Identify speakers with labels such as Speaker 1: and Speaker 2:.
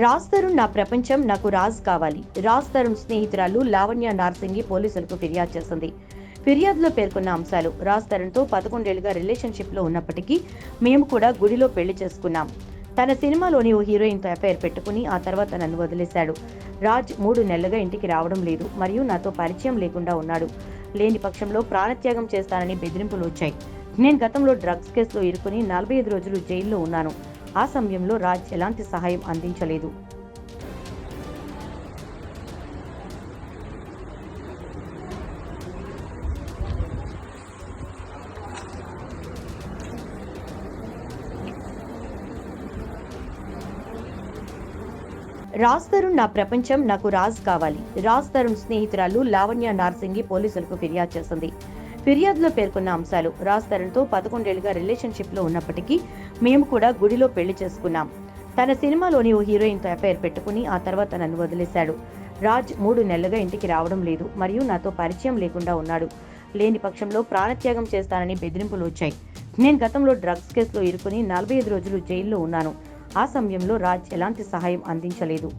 Speaker 1: రాజ్ తరుణ్ నా ప్రపంచం నాకు రాజ్ కావాలి. రాజ్ తరుణ్ స్నేహితురాలు లావణ్య నార్సింగి పోలీసులకు ఫిర్యాదు చేసింది. ఫిర్యాదులో పేర్కొన్న అంశాలు రాజ్ తరుణ్తో పదకొండేళ్ళుగా రిలేషన్షిప్లో ఉన్నప్పటికీ మేము కూడా గుడిలో పెళ్ళి చేసుకున్నాం. తన సినిమాలోని ఓ హీరోయిన్తో అఫైర్ పెట్టుకుని ఆ తర్వాత నన్ను వదిలేశాడు. రాజ్ మూడు నెలలుగా ఇంటికి రావడం లేదు మరియు నాతో పరిచయం లేకుండా ఉన్నాడు. లేని పక్షంలో ప్రాణత్యాగం చేస్తానని బెదిరింపులు వచ్చాయి. నేను గతంలో డ్రగ్స్ కేసులో ఇరుకుని నలభై ఐదు రోజులు జైల్లో ఉన్నాను. ఆ సమయంలో రాజ్ ఎలాంటి సహాయం అందించలేదు. రాజ్ తరుణ్ నా ప్రపంచం నాకు రాజ్ కావాలి. రాజ్ తరుణ్ స్నేహితురాలు లావణ్య నార్సింగి పోలీసులకు ఫిర్యాదు చేసింది. ఫిర్యాదులో పేర్కొన్న అంశాలు రాజ్ తరుణ్తో పదకొండేళ్ళుగా రిలేషన్షిప్లో ఉన్నప్పటికీ మేము కూడా గుడిలో పెళ్ళి చేసుకున్నాం. తన సినిమాలోని ఓ హీరోయిన్తో అఫైర్ పెట్టుకుని ఆ తర్వాత నన్ను వదిలేశాడు. రాజ్ మూడు నెలలుగా ఇంటికి రావడం లేదు మరియు నాతో పరిచయం లేకుండా ఉన్నాడు. లేని పక్షంలో ప్రాణత్యాగం చేస్తానని బెదిరింపులు వచ్చాయి. నేను గతంలో డ్రగ్స్ కేసులో ఇరుకుని నలభై ఐదు రోజులు జైల్లో ఉన్నాను. ఆ సమయంలో రాజ్ ఎలాంటి సహాయం అందించలేదు.